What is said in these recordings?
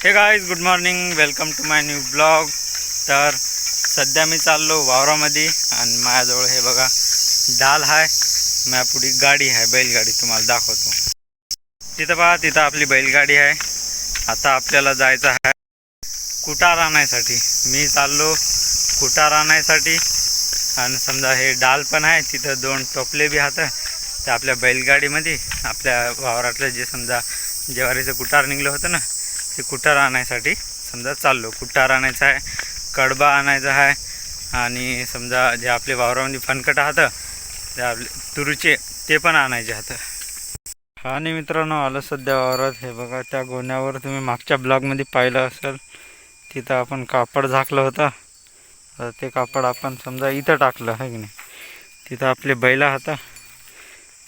Hey guys good morning welcome to my new blog तर सध्या मी चाललो वावरामध्ये आणि माझ्याजवळ हे बघा डाल आहे. माझ्यापुढे गाडी आहे बैलगाडी तुम्हाला दाखवतो. तिथं पहा तिथं आपली बैलगाडी आहे. आता आपल्याला जायचं आहे कुटार आणायसाठी मी चाललो कुटार आणायसाठी आणि समजा हे डाल पण आहे तिथं दोन टोपले बी आहेत ते आपल्या बैलगाडीमध्ये आपल्या वावरातलं जे समजा ज्वारीचं कुटार निघलं होतं ना ते कुटार आणायसाठी समजा चाललो. कुटार आणायचं आहे? कडबा आणायचा आहे. आणि समजा जे आपले वावरामध्ये फनकट आहात ते आपले तुरीचे ते पण आणायचे आहेत. आणि मित्रांनो आलं सध्या वावरात. हे बघा त्या गोण्यावर तुम्ही मागच्या ब्लॉगमध्ये पाहिलं असेल तिथं आपण कापड झाकलं होतं. तर ते कापड आपण समजा इथं टाकलं आहे की नाही? तिथं आपले बैल आहात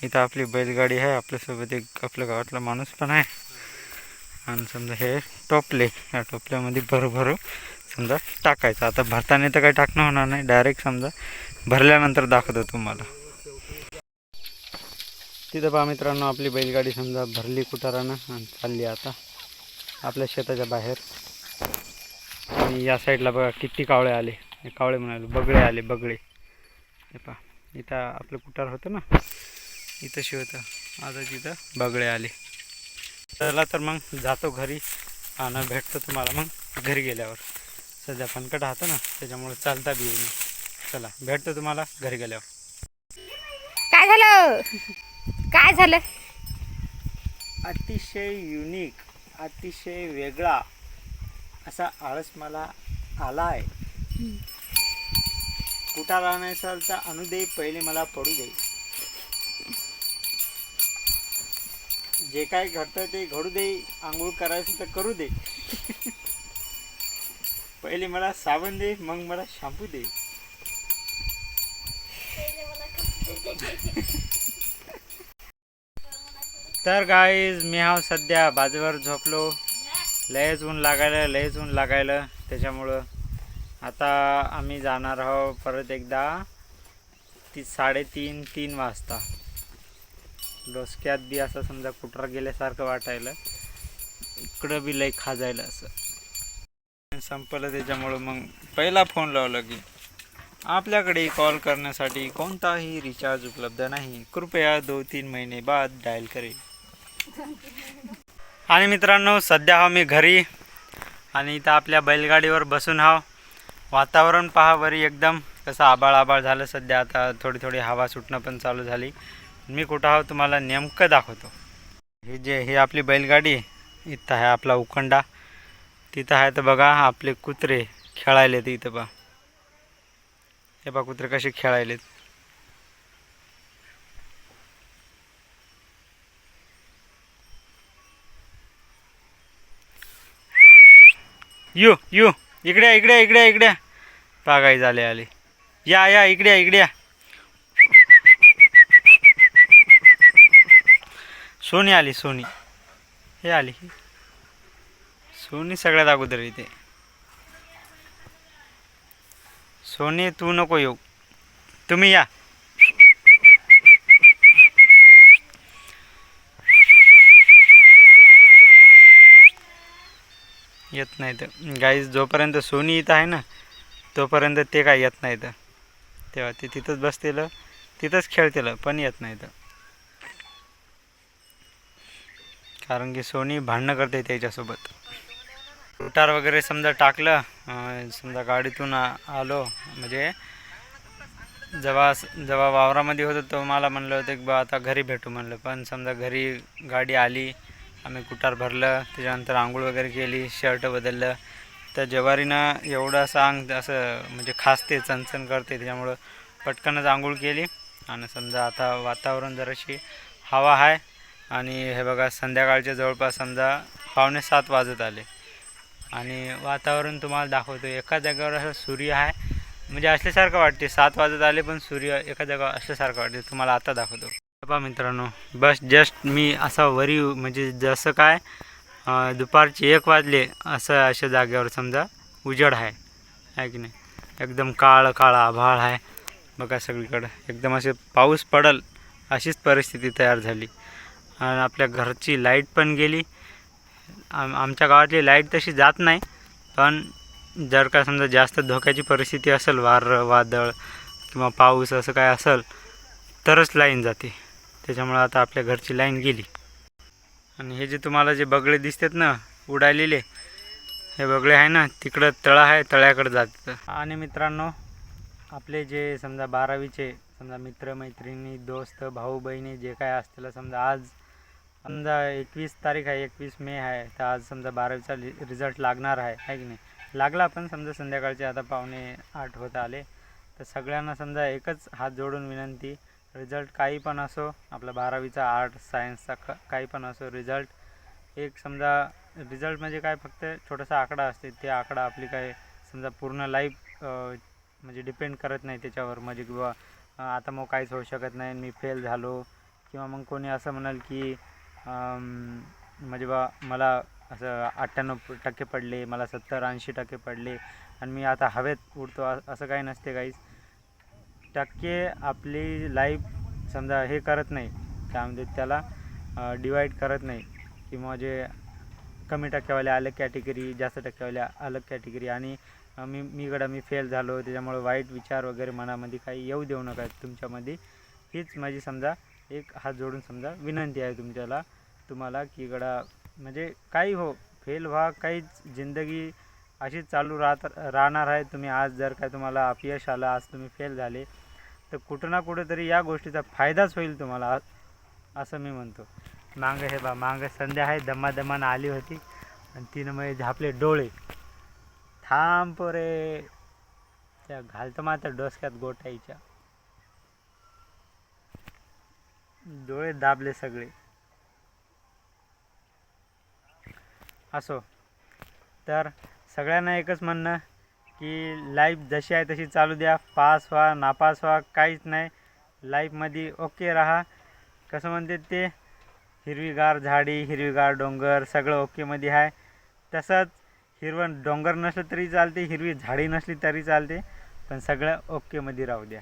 इथं आपली बैलगाडी आहे. आपल्यासोबत एक आपल्या गावातला माणूस पण आहे. आणि समजा हे टोपले या टोपल्यामध्ये भरभरू समजा टाकायचं. आता भरताना तर काही टाकणं होणार नाही. डायरेक्ट समजा भरल्यानंतर दाखवतो तुम्हाला. तिथं पहा मित्रांनो आपली बैलगाडी समजा भरली कुटारानं आणि चालली आता आपल्या शेताच्या बाहेर. आणि या साईडला बघा किती कावळे आले. हे कावळे म्हणाले बगळे आले बगळे. हे पहा इथं आपलं कुटार होतं ना? इथं शिवतं आता तिथं बगळे आले. चला तर मग जातो घरी आणि भेटतो तुम्हाला मग घरी गेल्यावर. सध्या फनकट राहतं ना त्याच्यामुळे चालता बी येईल चला भेटतो तुम्हाला घरी गेल्यावर. काय झालं? काय झालं? अतिशय युनिक अतिशय वेगळा असा आळस मला आला आहे कुठं राहण्याचा दे पहिले मला पडू दे. जे काय घडतं ते घडू दे आंघोळ करायचं तर करू दे. पहिले मला साबण दे मग मला शॅम्पू दे. तर गाईज मी हा सध्या बाजूवर झोपलो. लयच ऊन लागायला लयच ऊन लागायला. त्याच्यामुळं आता आम्ही जाणार आहोत परत एकदा ती साडेतीन तीन वाजता. डोसक्यात बी असं समजा कुठं गेल्यासारखं वाटायला इकडं बी लई खाजायला असं. संपलं त्याच्यामुळं मग पहिला फोन लावला की आपल्याकडे कॉल करण्यासाठी कोणताही रिचार्ज उपलब्ध नाही. कृपया दोन तीन महिने बाद डायल करेल. आणि मित्रांनो सध्या हा मी घरी आणि इथं आपल्या बैलगाडीवर बसून हाव वातावरण पहा वरी एकदम. कसं आबाळ आबाळ झालं सध्या. आता थोडी थोडी हवा सुटणं पण चालू झाली. मी कुठं आहो तुम्हाला नेमकं दाखवतो. हे जे हे आपली बैलगाडी इथं आहे आपला उखंडा. तिथं आहे तर बघा आपले कुत्रे खेळायलेत इथं पहा. हे बा कुत्रे कसे खेळायलेत. यू यू इकड्या इकड्या इकड्या इकड्या पागाई झाले आले या या इकड्या इकड्या सोनी आली सोनी. हे आली. सोनी सगळ्यात अगोदर इथे सोनी तू नको येऊ. तुम्ही या. येत नाही तर. गाईज जोपर्यंत सोनी इथं आहे ना तोपर्यंत ते काय येत नाही तर. तेव्हा ते तिथंच बसतील तिथंच खेळतील पण येत नाही तर. कारण की सोनी भांडणं करते त्याच्यासोबत. उटार वगैरे समजा टाकलं समजा गाडीतून आलो म्हणजे जेव्हा जेव्हा वावरामध्ये होतं तो मला म्हणलं होतं की बा आता घरी भेटू म्हणलं. पण समजा घरी गाडी आली आम्ही कुटार भरलं त्याच्यानंतर आंघोळ वगैरे केली शर्ट बदललं. तर जवारीनं एवढं असं अंग असं म्हणजे खासते चणचण करते त्याच्यामुळं पटकनच आंघोळ केली. आणि समजा आता वातावरण जराशी हवा आहे आणि हे बघा संध्याकाळच्या जवळपास समजा पावणे सात वाजत आले. आणि वातावरण तुम्हाला दाखवतो एका जागेवर असं सूर्य आहे म्हणजे असल्यासारखं वाटते सात वाजत आले पण सूर्य एका जागेवर असल्यासारखं वाटते तुम्हाला आता दाखवतो. पहा मित्रांनो बस जस्ट मी असा वरी म्हणजे जसं काय दुपारचे एक वाजले असं अशा जागेवर समजा उजड आहे. आहे की नाही? एकदम काळ काळं आभाळ आहे. बघा सगळीकडं. एकदम असे पाऊस पडल अशीच परिस्थिती तयार झाली. आपल्या घरची लाइट पण गेली. आम आमच्या गावातली लाइट तशी जात नाही पण जर का समजा जास्त धोक्याची परिस्थिती असेल वार वादळ किंवा पाऊस असं काय असेल तरच लाईन जाते. त्याच्यामुळं आता आपल्या घरची लाईन गेली. आणि हे जे तुम्हाला जे बगळे दिसतात ना उडालेले हे बगळे आहे ना तिकडं तळं आहे तळ्याकडे जातात. आणि मित्रांनो आपले जे समजा बारावीचे समजा मित्रमैत्रिणी दोस्त भाऊ बहिणी जे काय असतील समजा आज समजा एकवीस तारीख आहे एकवीस मे आहे तर आज समजा बारावीचा लि रिझल्ट लागणार आहे आहे की नाही? लागला पण समजा संध्याकाळचे आता पावणे आठ होत आले. तर सगळ्यांना समजा एकच हात जोडून विनंती रिझल्ट काही पण असो आपला बारावीचा आर्ट सायन्सचा क काही पण असो रिझल्ट एक समजा रिझल्ट म्हणजे काय? फक्त छोटासा आकडा असते. ते आकडा आपली काय समजा पूर्ण लाईफ म्हणजे डिपेंड करत नाही त्याच्यावर. म्हणजे किंवा आता मग काहीच होऊ शकत नाही मी फेल झालो. किंवा मग कोणी असं म्हणाल की म्हणजे बा मला असं अठ्ठ्याण्णव टक्के पडले मला सत्तर ऐंशी टक्के पडले आणि मी आता हवेत उडतो असं काही नसते काहीच. टक्के आपली लाईफ समजा हे करत नाही त्यामध्ये त्याला डिवाईड करत नाही. किंवा जे कमी टक्केवाल्या अलग कॅटेगरी जास्त टक्केवाल्या अलग कॅटेगरी आणि मी मीकडं मी फेल झालो त्याच्यामुळे वाईट विचार वगैरे मनामध्ये काही येऊ देऊ नका तुमच्यामध्ये. हीच माझी समजा एक हात जोडून समजा विनंती आहे तुमच्याला तुम्हाला की गडा म्हणजे काही हो फेल व्हा काहीच जिंदगी अशीच चालू राहत राहणार आहे. तुम्ही आज जर काय तुम्हाला अपयश आलं आज तुम्ही फेल झाले तर कुठं ना कुठेतरी या गोष्टीचा फायदाच होईल तुम्हाला असं मी म्हणतो. मागं हे बा मागं संध्या आहे दमादमानं आली होती आणि तिनं मग झापले डोळे. थांब रे त्या घालतं मात्र डोसक्यात गोटाईच्या डोळे दाबले सगळे. असो. तर सगळ्यांना एकच म्हणणं की लाईफ जशी आहे तशी चालू द्या. पास व्हा नापास व्हा काहीच नाही. लाईफमध्ये ओके राहा. कसं म्हणते ते? हिरवीगार झाडी हिरवीगार डोंगर सगळं ओकेमध्ये आहे. तसंच हिरवं डोंगर नसलं तरी चालते हिरवी झाडी नसली तरी चालते. पण सगळं ओकेमध्ये राहू द्या.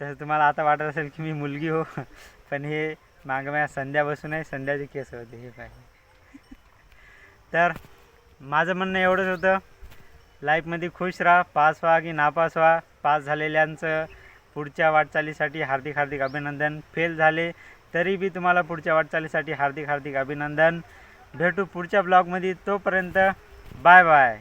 तर तुम्हाला आता वाटत असेल की मी मुलगी हो पण हे मागं माझ्या संध्या बसून आहे संध्याचे केस होते हे पाहिजे तर माझं म्हणणं एवढंच होतं लाईफमध्ये खुश राहा पास व्हा की नापास व्हा. पास झालेल्यांचं पुढच्या वाटचालीसाठी हार्दिक हार्दिक अभिनंदन. फेल झाले तरी बी तुम्हाला पुढच्या वाटचालीसाठी हार्दिक हार्दिक अभिनंदन. भेटू पुढच्या ब्लॉगमध्ये तोपर्यंत बाय बाय.